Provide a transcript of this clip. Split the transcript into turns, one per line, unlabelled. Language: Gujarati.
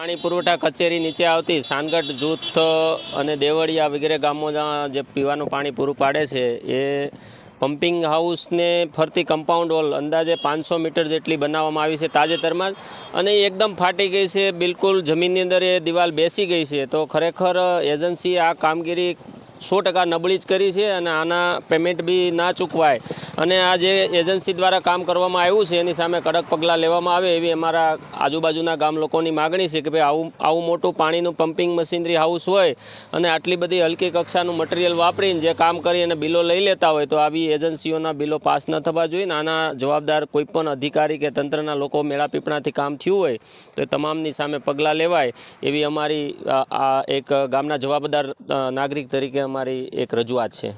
પાણી પુરવઠા કચેરી નીચે આવતી સાનગઢ જૂથ અને દેવળિયા વગેરે ગામોમાં જે પીવાનું પાણી પૂરું પાડે છે, એ પમ્પિંગ હાઉસને ફરતી કમ્પાઉન્ડ વોલ અંદાજે પાંચસો મીટર જેટલી બનાવવામાં આવી છે તાજેતરમાં જ. અને એ એકદમ ફાટી ગઈ છે, બિલકુલ જમીનની અંદર એ દિવાલ બેસી ગઈ છે. તો ખરેખર એજન્સીએ આ કામગીરી સો ટકા નબળી જ કરી છે અને આના પેમેન્ટ બી ના ચૂકવાય. અને આ જે એજન્સી દ્વારા કામ કરવામાં આવ્યું છે, એની સામે કડક પગલાં લેવામાં આવે એવી અમારા આજુબાજુના ગામ લોકોની માગણી છે કે ભાઈ આવું આવું મોટું પાણીનું પમ્પિંગ મશીનરી હાઉસ હોય અને આટલી બધી હલકી કક્ષાનું મટીરિયલ વાપરીને જે કામ કરી અને બિલો લઈ લેતા હોય તો આવી એજન્સીઓના બિલો પાસ ન થવા જોઈએ. ને આના જવાબદાર કોઈપણ અધિકારી કે તંત્રના લોકો મેળા પીપણાથી કામ થયું હોય તો એ તમામની સામે પગલાં લેવાય એવી અમારી, આ એક ગામના જવાબદાર નાગરિક તરીકે અમારી એક રજૂઆત છે.